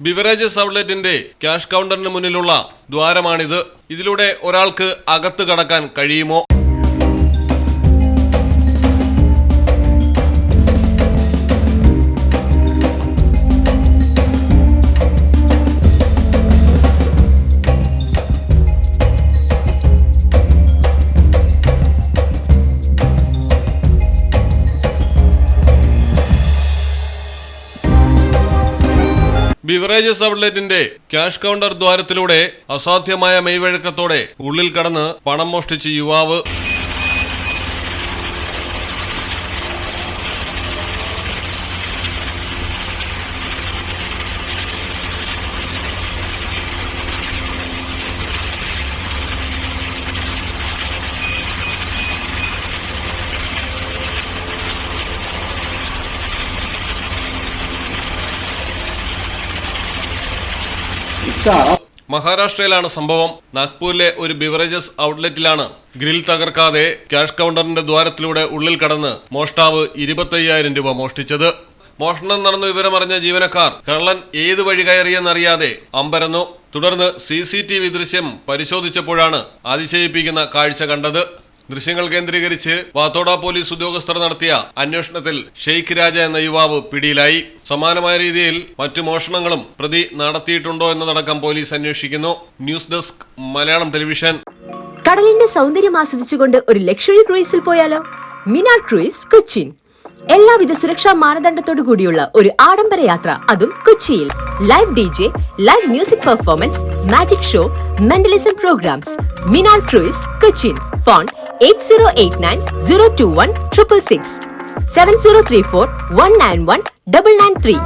Beverages ഔട്ട്ലെറ്റിന്റെ cash കൗണ്ടറിന് മുന്നിലുള്ള ദ്വാരമാണിത്. ഇതിലൂടെ ഒരാൾക്ക് അകത്ത് കടക്കാൻ കഴിയുമോ? ബിവറേജസ് ഔട്ട്ലെറ്റിന്റെ ക്യാഷ് കൗണ്ടർ ദ്വാരത്തിലൂടെ അസാധ്യമായ മെയ്വഴക്കത്തോടെ ഉള്ളിൽ കടന്ന് പണം മോഷ്ടിച്ച് യുവാവ് മഹാരാഷ്ട്രയിലാണ് സംഭവം. നാഗ്പൂരിലെ ഒരു ബിവറേജസ് ഔട്ട്ലെറ്റിലാണ് ഗ്രിൽ തകർക്കാതെ ക്യാഷ് കൗണ്ടറിന്റെ ദ്വാരത്തിലൂടെ ഉള്ളിൽ കടന്ന് മോഷ്ടാവ് ഇരുപത്തയ്യായിരം രൂപ മോഷ്ടിച്ചത്. മോഷണം നടന്ന വിവരമറിഞ്ഞ ജീവനക്കാർ കള്ളൻ ഏത് വഴി കയറിയെന്നറിയാതെ അമ്പരന്നു. തുടർന്ന് സി സി ടി വി ദൃശ്യം പരിശോധിച്ചപ്പോഴാണ് അതിശയിപ്പിക്കുന്ന കാഴ്ച കണ്ടത്. ദൃശ്യങ്ങൾ കേന്ദ്രീകരിച്ച് വാത്തോട പോലീസ് ഉദ്യോഗസ്ഥർ നടത്തിയ അന്വേഷണത്തിൽ ഷെയ്ഖ് രാജ എന്ന യുവാവ് പിടിയിലായി. സമാനമായ രീതിയിൽ മറ്റു മോഷണങ്ങളും പ്രതി നടത്തിയിട്ടുണ്ടോ എന്നതടക്കം പോലീസ് അന്വേഷിക്കുന്നു. News desk Malayalam television. കടലിന്റെ സൗന്ദര്യം ആസ്വദിച്ചുകൊണ്ട് ഒരു ലക്ഷറി ക്രൂയിസിൽ പോയാലോ? മിനാർ ക്രൂയിസ് കൊച്ചിൻ എല്ലാവിധ സുരക്ഷാ മാനദണ്ഡത്തോടു കൂടിയുള്ള ഒരു ആഡംബര യാത്ര അതും കൊച്ചിയിൽ. Live D J live music performance magic show mentalism programs. Minar cruise Cochin phone 8089 021 triple six seven zero three four one nine one double nine three.